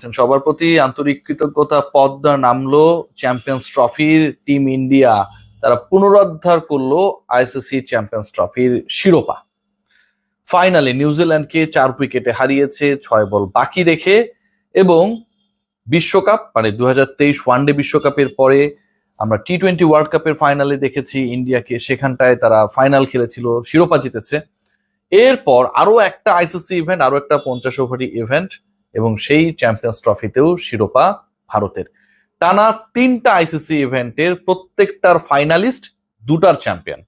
জানাচ্ছেন সবার প্রতি আন্তরিক কৃতজ্ঞতা পদ্মা নামলো চ্যাম্পিয়ন্স ট্রফির টিম ইন্ডিয়া তারা পুনরুদ্ধার করল আইসিসি চ্যাম্পিয়ন্স ট্রফির শিরোপা। ফাইনালে নিউজিল্যান্ডকে চার উইকেটে হারিয়েছে, ছয় বল বাকি রেখে এবং বিশ্বকাপ মানে দু হাজার তেইশ ওয়ানডে বিশ্বকাপের পরে আমরা টি টোয়েন্টি ওয়ার্ল্ড কাপের ফাইনালে দেখেছি, ইন্ডিয়াকে সেখানটায় তারা ফাইনাল খেলেছিল, শিরোপা জিতেছে। এরপর আরও একটা আইসিসি ইভেন্ট আরও একটা পঞ্চাশ ওভারি ইভেন্ট এবং সেই চ্যাম্পিয়ন্স ট্রফিতেও শিরোপা ভারতের। টানা তিনটা আইসিসি ইভেন্টের প্রত্যেকটার ফাইনালিস্ট দুটার চ্যাম্পিয়ন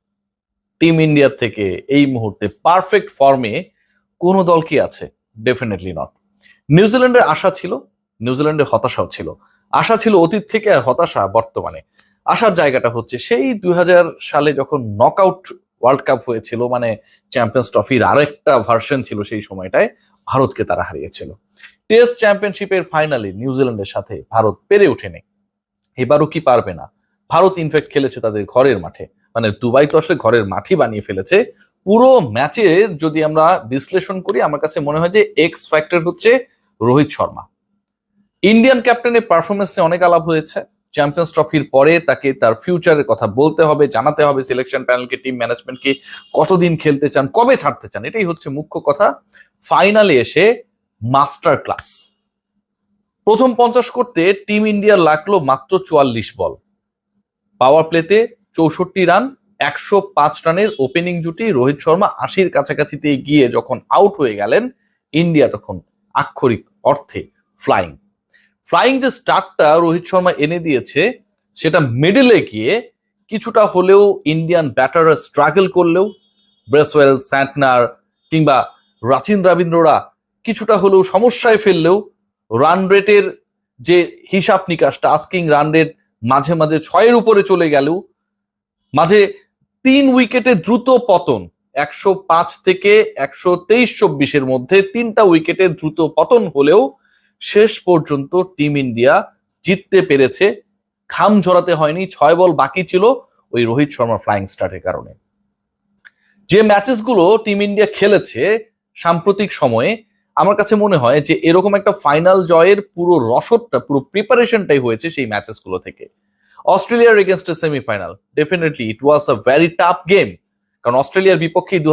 টিম ইন্ডিয়ার থেকে এই মুহূর্তে পারফেক্ট ফর্মে কোন দল কি আছে? ডেফিনেটলি নট নিউজিল্যান্ডের আশা ছিল নিউজিল্যান্ডের হতাশাও ছিল। আশা ছিল অতীত থেকে আর হতাশা বর্তমানে। আসার জায়গাটা হচ্ছে সেই দুই হাজার সালে যখন নকআউট ওয়ার্ল্ড কাপ হয়েছিল মানে চ্যাম্পিয়ন্স ট্রফির আরেকটা ভার্সন ছিল সেই সময়টায়, ভারতকে তারা হারিয়েছিল। টেস্ট চ্যাম্পিয়নশিপের ফাইনালে নিউজিল্যান্ডের সাথে ভারত পেরে ওঠেনি। এবারও কি পারবে না? ভারত ইনফ্যাক্ট খেলেছে তাদের ঘরের মাঠে। মানে দুবাই তো আসলে ঘরের মাঠই বানিয়ে ফেলেছে। পুরো ম্যাচের যদি আমরা বিশ্লেষণ করি, আমার কাছে মনে হয় যে এক্স ফ্যাক্টর হচ্ছে রোহিত শর্মা। ইন্ডিয়ান ক্যাপ্টেনের পারফরমেন্স নিয়ে অনেক আলাপ হয়েছে। চ্যাম্পিয়ন্স ট্রফির পরে তাকে তার ফিউচারের কথা বলতে হবে, জানাতে হবে সিলেকশন প্যানেলকে টিম ম্যানেজমেন্টকে কতদিন খেলতে চান, কবে ছাড়তে চান, এটাই হচ্ছে মুখ্য কথা। ফাইনালে এসে মাস্টার ক্লাস। প্রথম পঞ্চাশ করতে টিম ইন্ডিয়ার লাগল মাত্র চুয়াল্লিশ বল। পাওয়ার প্লেতে চৌষট্টি রান, একশো পাঁচ রানের ওপেনিং জুটি রোহিত শর্মা আশির কাছাকাছিতে গিয়ে যখন আউট হয়ে গেলেন, ইন্ডিয়া তখন আক্ষরিক অর্থে ফ্লাইং ফ্লাইং যে স্টার্টটা রোহিত শর্মা এনে দিয়েছে, সেটা মিডলে গিয়ে কিছুটা হলেও ইন্ডিয়ান ব্যাটাররা স্ট্রাগল করলেও, ব্রেসওয়েল, স্যান্টনার কিংবা রাচিন রবীন্দ্ররা কিছুটা হলেও সমস্যায় ফেললেও রান রেটের যে হিসাব নিকাশটা আস্কিং রান রেট মাঝে মাঝে ছয়ের উপরে চলে গেলেও মাঝে তিন উইকেটে দ্রুত পতন, একশো পাঁচ থেকে একশো তেইশ চব্বিশের মধ্যে তিনটা উইকেটে দ্রুত পতন হলেও শেষ পর্যন্ত টিম ইন্ডিয়া জিততে পেরেছে। খাম ঝরাতে হয়নি, ছয় বল বাকি ছিল ওই রোহিত শর্মার ফ্লাইং স্টার্টের কারণে। যে ম্যাচেসগুলো টিম ইন্ডিয়া খেলেছে সাম্প্রতিক সময়ে আমার কাছে মনে হয় যে এরকম একটা ফাইনাল জয়ের পুরো রসদটা, পুরো প্রিপারেশনটাই হয়েছে সেই ম্যাচেসগুলো থেকে। অস্ট্রেলিয়ার against semifinal definitely it was a very tough game কারণ অস্ট্রেলিয়ার বিপক্ষে দু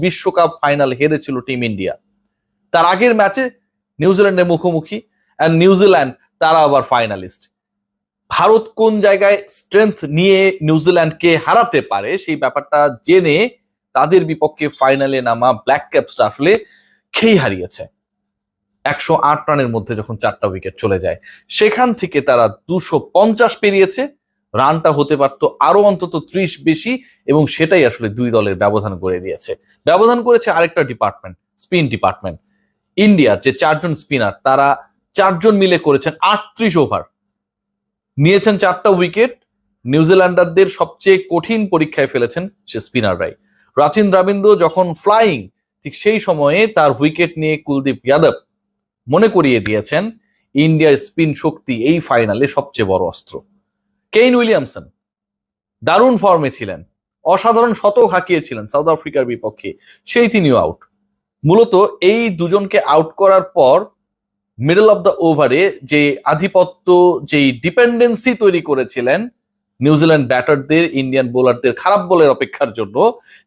বিশ্বকাপ ফাইনাল হেরেছিল টিম ইন্ডিয়া তার আগের ম্যাচে নিউজিল্যান্ডের মুখোমুখি অ্যান্ড নিউজিল্যান্ড তারা আবার ফাইনালিস্ট ভারত কোন জায়গায় স্ট্রেংথ নিয়ে নিউজিল্যান্ডকে হারাতে পারে সেই ব্যাপারটা জেনে তাদের বিপক্ষে ফাইনালে নামা ব্ল্যাক ক্যাপসটা আসলে খেই হারিয়েছে। একশো আট রানের মধ্যে যখন চারটা উইকেট চলে যায়, সেখান থেকে তারা দুশো পঞ্চাশ পেরিয়েছে। রানটা হতে পারতো আরও অন্তত ত্রিশ বেশি এবং সেটাই আসলে দুই দলের ব্যবধান করে দিয়েছে। ব্যবধান করেছে আরেকটা ডিপার্টমেন্ট স্পিন ডিপার্টমেন্ট ইন্ডিয়ার যে চারজন স্পিনার তারা চারজন মিলে করেছেন আটত্রিশ ওভার নিয়েছেন চারটা উইকেট নিউজিল্যান্ডারদের সবচেয়ে কঠিন পরীক্ষায় ফেলেছেন সে স্পিনাররাই রাচিন রবীন্দ্র যখন ফ্লাইং ঠিক সেই সময়ে তার উইকেট নিয়ে কুলদীপ যাদব মনে করিয়ে দিয়েছেন, ইন্ডিয়ার স্পিন শক্তি এই ফাইনালে সবচেয়ে বড় অস্ত্র। কেইন উইলিয়ামসন দারুণ ফর্মে ছিলেন, অসাধারণ শতক হাঁকিয়েছিলেন সাউথ আফ্রিকার বিপক্ষে, সেই তিনিও আউট মূলত এই দুজনকে আউট করার পর মিডল অফ দ্য ওভারে যে আধিপত্য, যেই ডিপেন্ডেন্সি তৈরি করেছিলেন নিউজিল্যান্ড ব্যাটারদের ইন্ডিয়ান বোলারদের খারাপ বলের অপেক্ষার জন্য,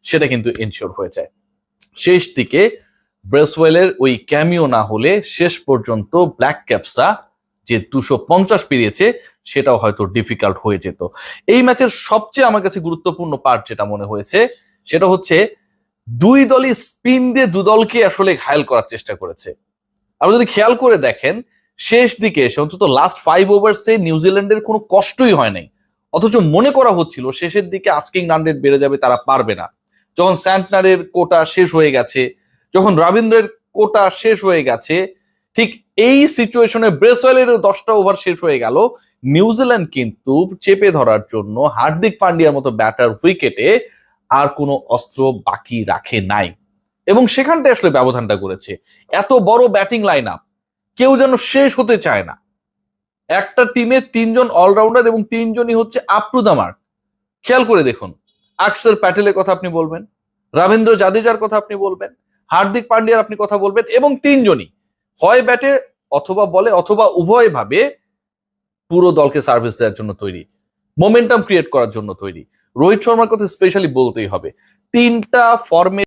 সেটা কিন্তু এনশিওর হয়ে যায়। শেষ দিকে ব্রেসওয়েলের ওই ক্যামিও না হলে শেষ পর্যন্ত ব্ল্যাক ক্যাপসরা যে দুশো পঞ্চাশ পেরিয়েছে, সেটাও হয়তো ডিফিকাল্ট হয়ে যেত। এই ম্যাচের সবচেয়ে আমার কাছে গুরুত্বপূর্ণ পার্ট যেটা মনে হয়েছে, সেটা হচ্ছে দুই দলই স্পিন দিয়ে দুদলকে আসলে ঘায়াল করার চেষ্টা করেছে। আপনি যদি খেয়াল করে দেখেন, শেষ দিকে এসে অন্তত লাস্ট ফাইভ ওভার্সে নিউজিল্যান্ডের কোনো কষ্টই হয় নাই। অথচ মনে করা হচ্ছিল, শেষের দিকে আস্কিং রান রেট বেড়ে যাবে তারা পারবে না। যখন স্যান্টনারের কোটা শেষ হয়ে গেছে, যখন রবীন্দ্রের কোটা শেষ হয়ে গেছে, ঠিক এই সিচুয়েশনে ব্রেসওয়েলেরও দশটা ওভার শেষ হয়ে গেল। নিউজিল্যান্ড কিন্তু চেপে ধরার জন্য হার্দিক পান্ডিয়ার মতো ব্যাটার উইকেটে আর কোনো অস্ত্র বাকি রাখে নাই। এবং সেখানটায় আসলে ব্যবধানটা করেছে। এত বড় ব্যাটিং লাইন আপ কেউ যেন শেষ হতে চায় না। একটা টিমে তিনজন অলরাউন্ডার এবং তিনজনই হচ্ছে আপ টু খেয়াল করে দেখুন আকসর প্যাটেলের কথা আপনি বলবেন রবীন্দ্র জাদেজার কথা আপনি বলবেন, হার্দিক পান্ডিয়ার আপনি কথা বলবেন, এবং তিনজনই হয় ব্যাটে অথবা বলে অথবা উভয় ভাবে পুরো দলকে সার্ভিস দেওয়ার জন্য তৈরি মোমেন্টাম ক্রিয়েট করার জন্য তৈরি। রোহিত শর্মার কথা স্পেশালি বলতেই হবে। তিনটা ফর্মে